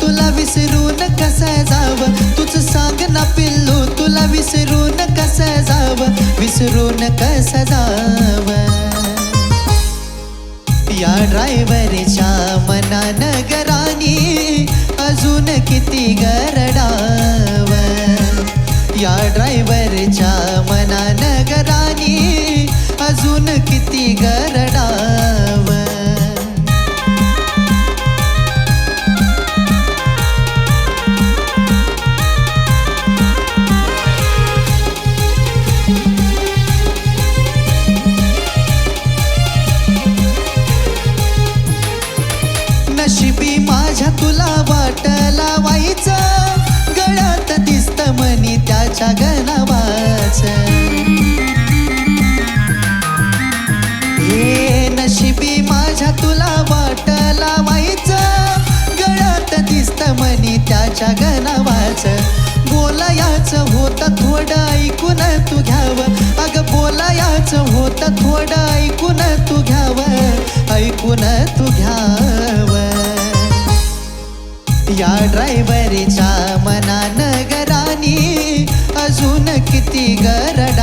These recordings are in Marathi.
तुला विसरून कसं जाव तुझ सांग ना पिल्लू तुला विसरून कसं जाव विसरून कसं जाव मनी त्याच्या बोलायाच होत थोडं ऐकून तू घ्याव. अग बोलायाच होत थोडं ऐकून तू घ्याव. ऐकून तू घ्याव. या ड्रायव्हरच्या मना नगरानी अजून किती गर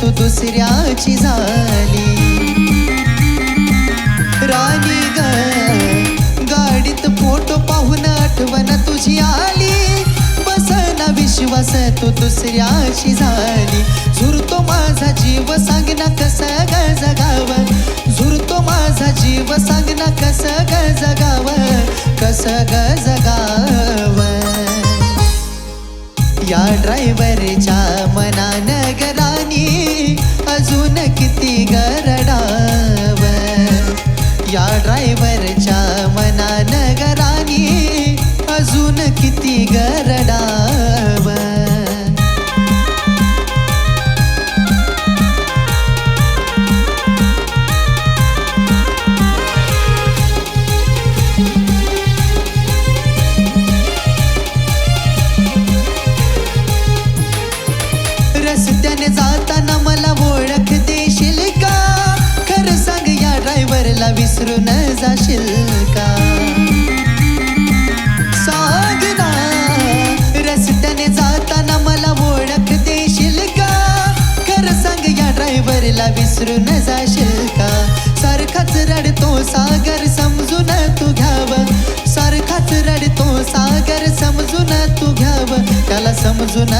तू दुसऱ्याची झाली. राणी ग गाडीत फोटो पाहून आठवण तुझी आली. बसना विश्वास तू दुसऱ्याची झाली. झुरतो माझा जीव सांग ना कसं ग जगाव झुरतो माझा जीव सांग ना कसं ग जगाव कसं ग जगाव विसरून जाशील का सारखाच रडतो सागर समजून तू घ्याव. सारखाच रडतो सागर समजून तू घ्याव. त्याला समजून